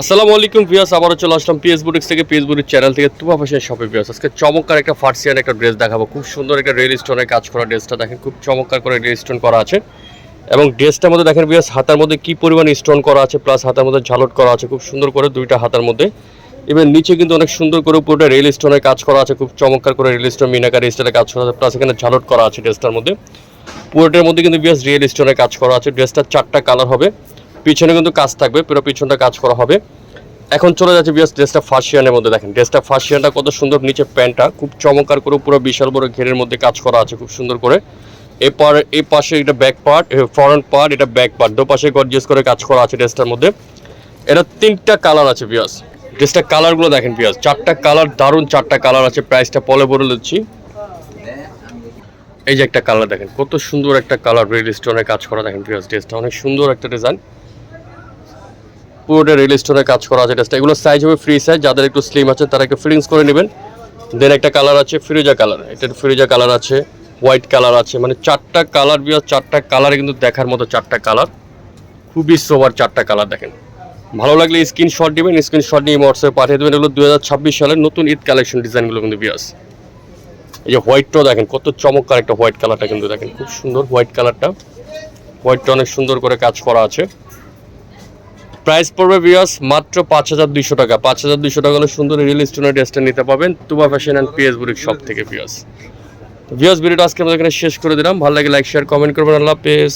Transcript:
আসসালামু আলাইকুম ভিউয়ার্স, আবারও চলে আসলাম পিএস বুটিক্স থেকে। পিএস বুটিক চ্যানেল থেকে তুবা ফ্যাশন শপে ভিউয়ার্স। আজকে চমৎকার একটা ফার্সিয়ান একটা ড্রেস দেখাবো। খুব সুন্দর একটা রেল স্টোনের কাজ করা ড্রেসটা দেখেন, খুব চমৎকার করে রেল স্টোন করা আছে। এবং ড্রেসটার মধ্যে দেখেন ভিউয়ার্স, হাতার মধ্যে কি পরিমাণ স্টোন করা আছে প্লাস হাতার মধ্যে ঝালট করা আছে, খুব সুন্দর করে দুইটা হাতার মধ্যে। এবার নিচে কিন্তু অনেক সুন্দর করে পুরোটা রেল স্টোনের কাজ করা আছে, খুব চমৎকার করে রেল স্টোন মিনাকার স্টাইলে কাজ করা আছে প্লাস এখানে ঝালট করা আছে ড্রেসটার মধ্যে। পুরোটার মধ্যে কিন্তু বিয়াস রিয়েল স্টোনের কাজ করা আছে ড্রেসটার চারটা কালার হবে। পিছনে কিন্তু কাজ থাকবে, পুরো পিছনটা কাজ করা হবে। এখন চলে যাচ্ছে বিয়াস ড্রেসটা ফার্সিয়ানের মধ্যে দেখেন। ড্রেসটা ফার্সিয়ানটা কত সুন্দর নিচে প্যান্টটা, খুব চমৎকার করে পুরো বিশাল বড় ঘেরের মধ্যে কাজ করা আছে, খুব সুন্দর করে। এরপর এই পাশে এটা ব্যাক পার্ট ফ্রন্ট পার্ট এটা ব্যাক পার্ট দু পাশে গর্জিয়াস করে কাজ করা আছে ড্রেসটার মধ্যে। এটা তিনটা কালার আছে বিয়াস ড্রেসটা কালারগুলো দেখেন বিয়াস চারটা কালার দারুণ চারটা কালার আছে প্রাইসটা পলে বলে দিচ্ছি। এই যে একটা কালার দেখেন, কত সুন্দর একটা কালার রেড স্টোনের কাজ করা দেখেন পিয়াস ড্রেসটা অনেক সুন্দর একটা ডিজাইন পুরোটা রেল স্টোরে কাজ করা আছে ড্রেসটা এগুলো সাইজ হবে ফ্রি সাইজ যাদের একটু স্লিম আছে তারা একটু ফিটিংস করে নেবেন। দেন একটা কালার আছে ফিরোজা কালার এটা ফিরোজা কালার আছে হোয়াইট কালার আছে। মানে চারটা কালার বিয়াস চারটা কালারে কিন্তু দেখার মতো চারটা কালার খুবই সোবার চারটা কালার দেখেন। ভালো লাগলে স্ক্রিনশট দিবেন স্ক্রিনশট নিয়ে হোয়াটসঅ্যাপে পাঠিয়ে দেবেন। এগুলো দু সালের নতুন ঈদ কালেকশন ডিজাইনগুলো কিন্তু বিয়াস এই যে হোয়াইটটাও দেখেন, কত চমৎকার একটা হোয়াইট কালারটা কিন্তু দেখেন। খুব সুন্দর হোয়াইট কালারটা হোয়াইটটা অনেক সুন্দর করে কাজ করা আছে। প্রাইস পড়বে বিয়াস মাত্র পাঁচ হাজার দুইশো টাকা। পাঁচ হাজার দুইশো টাকা হলে সুন্দর রিয়েল স্টোনের ড্রেসটা নিতে পাবেন Tuba fashion and PS boutique সব থেকে বিয়াস বিয়াস ভিডিওটা আজকে আমাদের এখানে শেষ করে দিলাম। ভালো লাগে লাইক শেয়ার কমেন্ট করবেন। আল্লাহ হাফেজ।